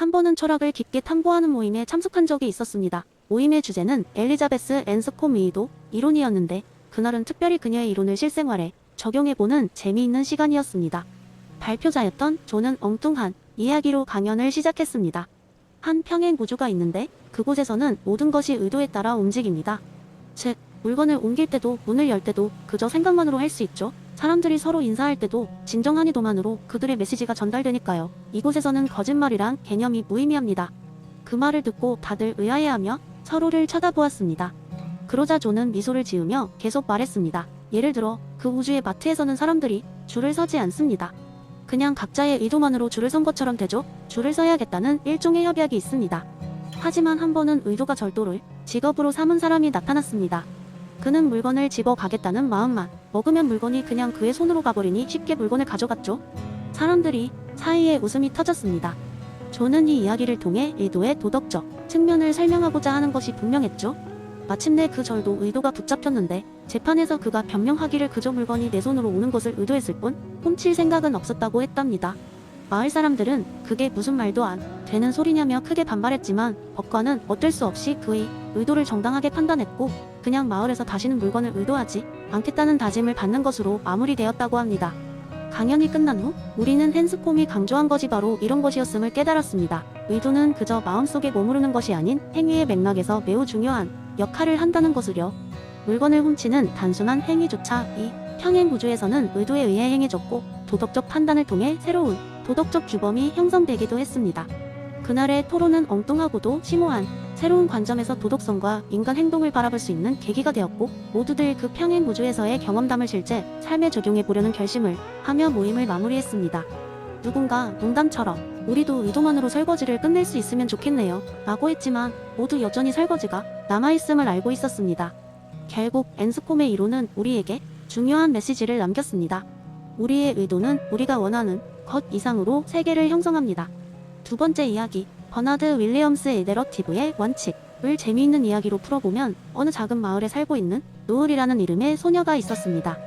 한 번은 철학을 깊게 탐구하는 모임에 참석한 적이 있었습니다. 모임의 주제는 엘리자베스 앤스콤 의도 이론이었는데 그날은 특별히 그녀의 이론을 실생활에 적용해보는 재미있는 시간이었습니다. 발표자였던 조는 엉뚱한 이야기로 강연을 시작했습니다. 한 평행 구조가 있는데 그곳에서는 모든 것이 의도에 따라 움직입니다. 즉, 물건을 옮길 때도 문을 열 때도 그저 생각만으로 할 수 있죠. 사람들이 서로 인사할 때도 진정한 의도만으로 그들의 메시지가 전달되니까요. 이곳에서는 거짓말이란 개념이 무의미합니다. 그 말을 듣고 다들 의아해하며 서로를 쳐다보았습니다. 그러자 조는 미소를 지으며 계속 말했습니다. 예를 들어 그 우주의 마트에서는 사람들이 줄을 서지 않습니다. 그냥 각자의 의도만으로 줄을 선 것처럼 되죠. 줄을 서야겠다는 일종의 협약이 있습니다. 하지만 한 번은 의도가 절도를 직업으로 삼은 사람이 나타났습니다. 그는 물건을 집어 가겠다는 마음만 먹으면 물건이 그냥 그의 손으로 가버리니 쉽게 물건을 가져갔죠. 사람들이 사이에 웃음이 터졌습니다. 조는 이 이야기를 통해 의도의 도덕적 측면을 설명하고자 하는 것이 분명했죠. 마침내 그 절도 의도가 붙잡혔는데 재판에서 그가 변명하기를 그저 물건이 내 손으로 오는 것을 의도했을 뿐 훔칠 생각은 없었다고 했답니다. 마을 사람들은 그게 무슨 말도 안 되는 소리냐며 크게 반발했지만 법관은 어쩔 수 없이 그의 의도를 정당하게 판단했고 그냥 마을에서 다시는 물건을 의도하지 않겠다는 다짐을 받는 것으로 마무리되었다고 합니다. 강연이 끝난 후 우리는 헨스콤이 강조한 것이 바로 이런 것이었음을 깨달았습니다. 의도는 그저 마음속에 머무르는 것이 아닌 행위의 맥락에서 매우 중요한 역할을 한다는 것을요. 물건을 훔치는 단순한 행위조차 이 평행 구조에서는 의도에 의해 행해졌고 도덕적 판단을 통해 새로운 도덕적 규범이 형성되기도 했습니다. 그날의 토론은 엉뚱하고도 심오한 새로운 관점에서 도덕성과 인간 행동을 바라볼 수 있는 계기가 되었고 모두들 그 평행 구조에서의 경험담을 실제 삶에 적용해 보려는 결심을 하며 모임을 마무리했습니다. 누군가 농담처럼 우리도 의도만으로 설거지를 끝낼 수 있으면 좋겠네요. 라고 했지만 모두 여전히 설거지가 남아있음을 알고 있었습니다. 결국 앤스콤의 이론은 우리에게 중요한 메시지를 남겼습니다. 우리의 의도는 우리가 원하는 것 이상으로 세계를 형성합니다. 두 번째 이야기, 버나드 윌리엄스의 내러티브의 원칙 을 재미있는 이야기로 풀어보면 어느 작은 마을에 살고 있는 노을이라는 이름의 소녀가 있었습니다.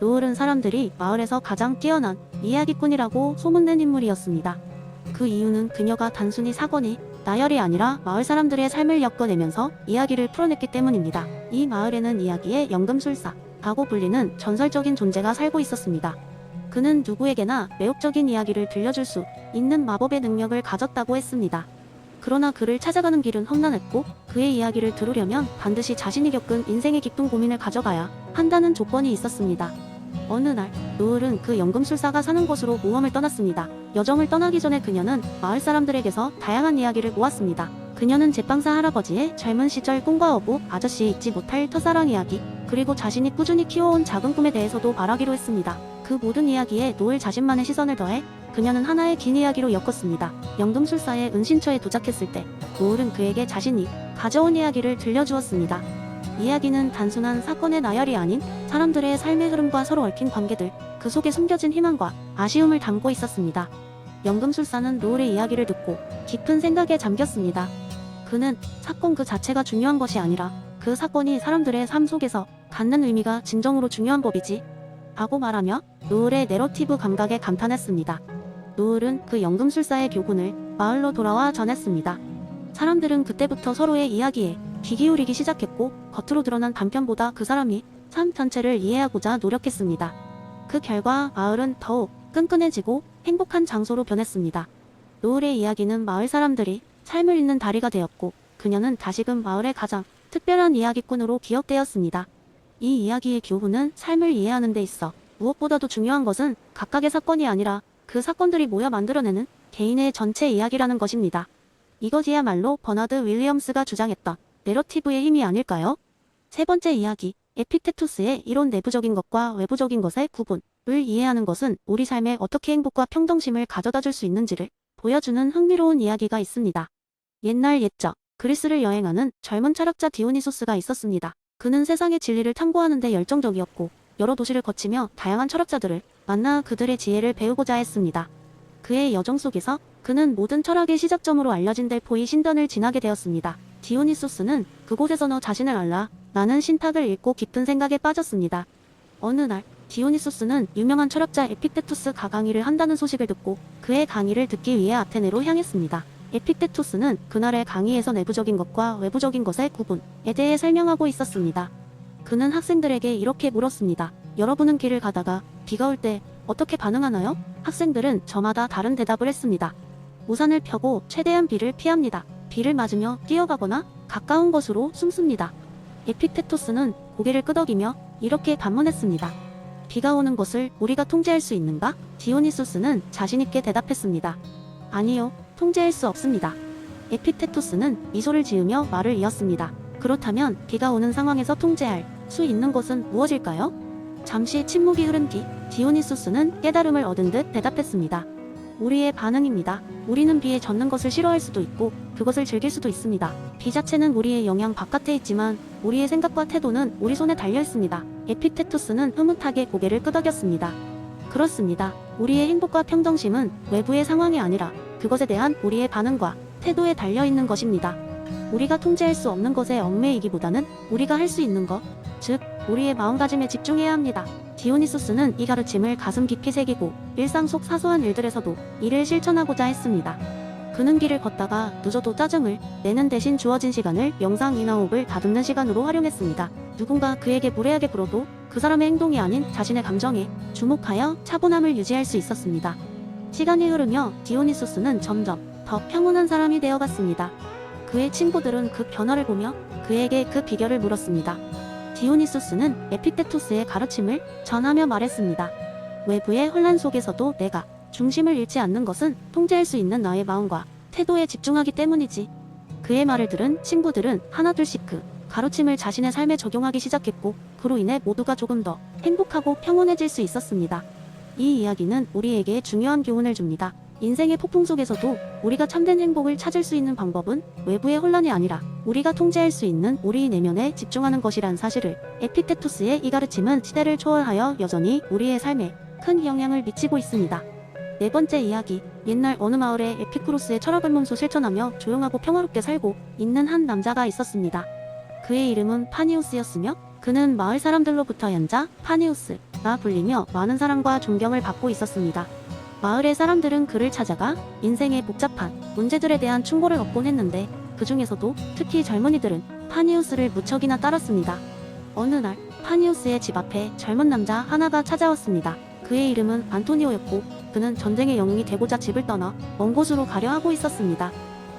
노을은 사람들이 마을에서 가장 뛰어난 이야기꾼이라고 소문낸 인물이었습니다. 그 이유는 그녀가 단순히 사건이 나열이 아니라 마을 사람들의 삶을 엮어내면서 이야기를 풀어냈기 때문입니다. 이 마을에는 이야기의 연금술사라고 불리는 전설적인 존재가 살고 있었습니다. 그는 누구에게나 매혹적인 이야기를 들려줄 수 있는 마법의 능력을 가졌다고 했습니다. 그러나 그를 찾아가는 길은 험난했고 그의 이야기를 들으려면 반드시 자신이 겪은 인생의 깊은 고민을 가져가야 한다는 조건이 있었습니다. 어느 날 노을은 그 연금술사가 사는 곳으로 모험을 떠났습니다. 여정을 떠나기 전에 그녀는 마을 사람들에게서 다양한 이야기를 모았습니다. 그녀는 제빵사 할아버지의 젊은 시절 꿈과 어부 아저씨 잊지 못할 첫사랑 이야기 그리고 자신이 꾸준히 키워온 작은 꿈에 대해서도 말하기로 했습니다. 그 모든 이야기에 노을 자신만의 시선을 더해 그녀는 하나의 긴 이야기로 엮었습니다. 연금술사의 은신처에 도착했을 때 노을은 그에게 자신이 가져온 이야기를 들려주었습니다. 이야기는 단순한 사건의 나열이 아닌 사람들의 삶의 흐름과 서로 얽힌 관계들, 그 속에 숨겨진 희망과 아쉬움을 담고 있었습니다. 연금술사는 노을의 이야기를 듣고 깊은 생각에 잠겼습니다. 그는 사건 그 자체가 중요한 것이 아니라 그 사건이 사람들의 삶 속에서 갖는 의미가 진정으로 중요한 법이지. 라고 말하며 노을의 내러티브 감각에 감탄했습니다. 노을은 그 연금술사의 교훈을 마을로 돌아와 전했습니다. 사람들은 그때부터 서로의 이야기에 귀 기울이기 시작했고 겉으로 드러난 단편보다 그 사람이 삶 전체를 이해하고자 노력했습니다. 그 결과 마을은 더욱 끈끈해지고 행복한 장소로 변했습니다. 노을의 이야기는 마을 사람들이 삶을 잇는 다리가 되었고 그녀는 다시금 마을의 가장 특별한 이야기꾼으로 기억되었습니다. 이 이야기의 교훈은 삶을 이해하는 데 있어 무엇보다도 중요한 것은 각각의 사건이 아니라 그 사건들이 모여 만들어내는 개인의 전체 이야기라는 것입니다. 이것이야말로 버나드 윌리엄스가 주장했던 내러티브의 힘이 아닐까요? 세 번째 이야기, 에피테투스의 이론 내부적인 것과 외부적인 것의 구분을 이해하는 것은 우리 삶에 어떻게 행복과 평정심을 가져다 줄 수 있는지를 보여주는 흥미로운 이야기가 있습니다. 옛날 옛적 그리스를 여행하는 젊은 철학자 디오니소스가 있었습니다. 그는 세상의 진리를 탐구하는 데 열정적이었고 여러 도시를 거치며 다양한 철학자들을 만나 그들의 지혜를 배우고자 했습니다. 그의 여정 속에서 그는 모든 철학의 시작점으로 알려진 델포이 신전을 지나게 되었습니다. 디오니소스는 그곳에서 너 자신을 알라 라는 신탁을 읽고 깊은 생각에 빠졌습니다. 어느 날 디오니소스는 유명한 철학자 에픽테투스 가 강의를 한다는 소식을 듣고 그의 강의를 듣기 위해 아테네로 향했습니다. 에픽테토스는 그날의 강의에서 내부적인 것과 외부적인 것의 구분에 대해 설명하고 있었습니다. 그는 학생들에게 이렇게 물었습니다. 여러분은 길을 가다가 비가 올 때 어떻게 반응하나요? 학생들은 저마다 다른 대답을 했습니다. 우산을 펴고 최대한 비를 피합니다. 비를 맞으며 뛰어가거나 가까운 곳으로 숨습니다. 에픽테토스는 고개를 끄덕이며 이렇게 반문했습니다. 비가 오는 것을 우리가 통제할 수 있는가? 디오니소스는 자신있게 대답했습니다. 아니요, 통제할 수 없습니다. 에픽테토스는 미소를 지으며 말을 이었습니다. 그렇다면 비가 오는 상황에서 통제할 수 있는 것은 무엇일까요? 잠시 침묵이 흐른 뒤 디오니소스는 깨달음을 얻은 듯 대답했습니다. 우리의 반응입니다. 우리는 비에 젖는 것을 싫어할 수도 있고 그것을 즐길 수도 있습니다. 비 자체는 우리의 영향 바깥에 있지만 우리의 생각과 태도는 우리 손에 달려 있습니다. 에픽테토스는 흐뭇하게 고개를 끄덕였습니다. 그렇습니다. 우리의 행복과 평정심은 외부의 상황이 아니라 그것에 대한 우리의 반응과 태도에 달려 있는 것입니다. 우리가 통제할 수 없는 것에 얽매이기보다는 우리가 할 수 있는 것, 즉 우리의 마음가짐에 집중해야 합니다. 디오니소스는 이 가르침을 가슴 깊이 새기고 일상 속 사소한 일들에서도 이를 실천하고자 했습니다. 그는 길을 걷다가 늦어도 짜증을 내는 대신 주어진 시간을 명상 인하호흡을 다듬는 시간으로 활용했습니다. 누군가 그에게 무례하게 굴어도 그 사람의 행동이 아닌 자신의 감정에 주목하여 차분함을 유지할 수 있었습니다. 시간이 흐르며 디오니소스는 점점 더 평온한 사람이 되어갔습니다. 그의 친구들은 그 변화를 보며 그에게 그 비결을 물었습니다. 디오니소스는 에픽테토스의 가르침을 전하며 말했습니다. 외부의 혼란 속에서도 내가 중심을 잃지 않는 것은 통제할 수 있는 나의 마음과 태도에 집중하기 때문이지. 그의 말을 들은 친구들은 하나둘씩 그 가르침을 자신의 삶에 적용하기 시작했고 그로 인해 모두가 조금 더 행복하고 평온해질 수 있었습니다. 이 이야기는 우리에게 중요한 교훈을 줍니다. 인생의 폭풍 속에서도 우리가 참된 행복을 찾을 수 있는 방법은 외부의 혼란이 아니라 우리가 통제할 수 있는 우리 내면에 집중하는 것이란 사실을 에픽테토스의 이 가르침은 시대를 초월하여 여전히 우리의 삶에 큰 영향을 미치고 있습니다. 네 번째 이야기. 옛날 어느 마을에 에피쿠로스의 철학을 몸소 실천하며 조용하고 평화롭게 살고 있는 한 남자가 있었습니다. 그의 이름은 파니우스였으며 그는 마을 사람들로부터 연자 파니우스 가 불리며 많은 사랑과 존경을 받고 있었습니다. 마을의 사람들은 그를 찾아가 인생의 복잡한 문제들에 대한 충고를 얻곤 했는데 그 중에서도 특히 젊은이들은 파니우스를 무척이나 따랐습니다. 어느 날 파니우스의 집 앞에 젊은 남자 하나가 찾아왔습니다. 그의 이름은 안토니오였고 그는 전쟁의 영웅이 되고자 집을 떠나 먼 곳으로 가려 하고 있었습니다.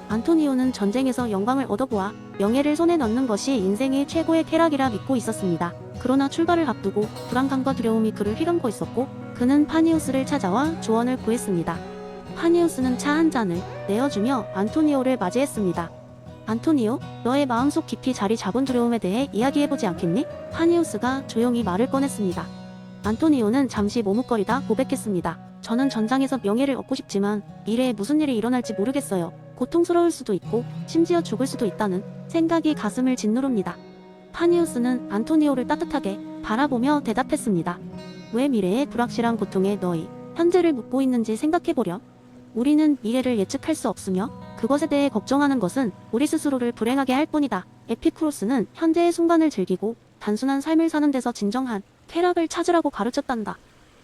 안토니오는 전쟁에서 영광을 얻어보아 명예를 손에 넣는 것이 인생의 최고의 쾌락이라 믿고 있었습니다. 그러나 출발을 앞두고 불안감과 두려움이 그를 휘감고 있었고 그는 파니우스를 찾아와 조언을 구했습니다. 파니우스는 차 한 잔을 내어주며 안토니오를 맞이했습니다. 안토니오, 너의 마음속 깊이 자리 잡은 두려움에 대해 이야기해보지 않겠니? 파니우스가 조용히 말을 꺼냈습니다. 안토니오는 잠시 머뭇거리다 고백했습니다. 저는 전장에서 명예를 얻고 싶지만 미래에 무슨 일이 일어날지 모르겠어요. 고통스러울 수도 있고 심지어 죽을 수도 있다는 생각이 가슴을 짓누릅니다. 파니우스는 안토니오를 따뜻하게 바라보며 대답했습니다. 왜 미래의 불확실한 고통에 너희 현재를 묻고 있는지 생각해보렴. 우리는 미래를 예측할 수 없으며 그것에 대해 걱정하는 것은 우리 스스로를 불행하게 할 뿐이다. 에피쿠로스는 현재의 순간을 즐기고 단순한 삶을 사는 데서 진정한 쾌락을 찾으라고 가르쳤단다.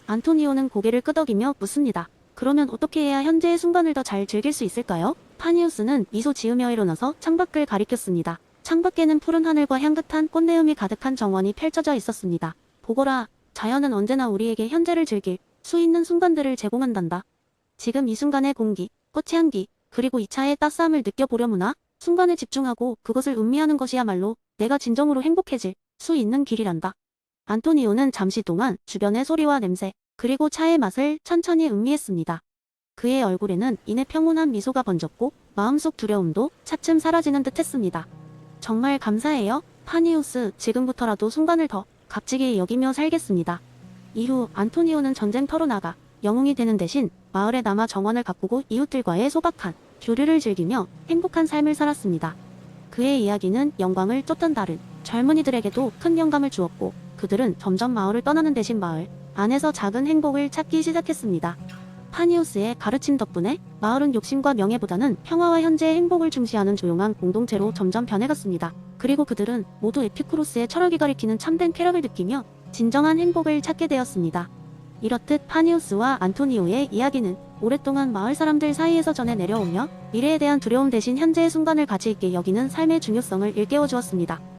안토니오는 고개를 끄덕이며 묻습니다. 그러면 어떻게 해야 현재의 순간을 더 잘 즐길 수 있을까요? 파니우스는 미소 지으며 일어나서 창밖을 가리켰습니다. 창밖에는 푸른 하늘과 향긋한 꽃내음이 가득한 정원이 펼쳐져 있었습니다. 보거라, 자연은 언제나 우리에게 현재를 즐길 수 있는 순간들을 제공한단다. 지금 이 순간의 공기, 꽃의 향기, 그리고 이 차의 따스함을 느껴보려무나 순간에 집중하고 그것을 음미하는 것이야말로 내가 진정으로 행복해질 수 있는 길이란다. 안토니오는 잠시 동안 주변의 소리와 냄새, 그리고 차의 맛을 천천히 음미했습니다. 그의 얼굴에는 이내 평온한 미소가 번졌고 마음속 두려움도 차츰 사라지는 듯 했습니다. 정말 감사해요. 파니우스, 지금부터라도 순간을 더 값지게 여기며 살겠습니다. 이후 안토니오는 전쟁터로 나가 영웅이 되는 대신 마을에 남아 정원을 가꾸고 이웃들과의 소박한 교류를 즐기며 행복한 삶을 살았습니다. 그의 이야기는 영광을 쫓던 다른 젊은이들에게도 큰 영감을 주었고 그들은 점점 마을을 떠나는 대신 마을 안에서 작은 행복을 찾기 시작했습니다. 파니우스의 가르침 덕분에 마을은 욕심과 명예보다는 평화와 현재의 행복을 중시하는 조용한 공동체로 점점 변해갔습니다. 그리고 그들은 모두 에피쿠로스의 철학이 가리키는 참된 쾌락을 느끼며 진정한 행복을 찾게 되었습니다. 이렇듯 파니우스와 안토니오의 이야기는 오랫동안 마을 사람들 사이에서 전해 내려오며 미래에 대한 두려움 대신 현재의 순간을 가치 있게 여기는 삶의 중요성을 일깨워 주었습니다.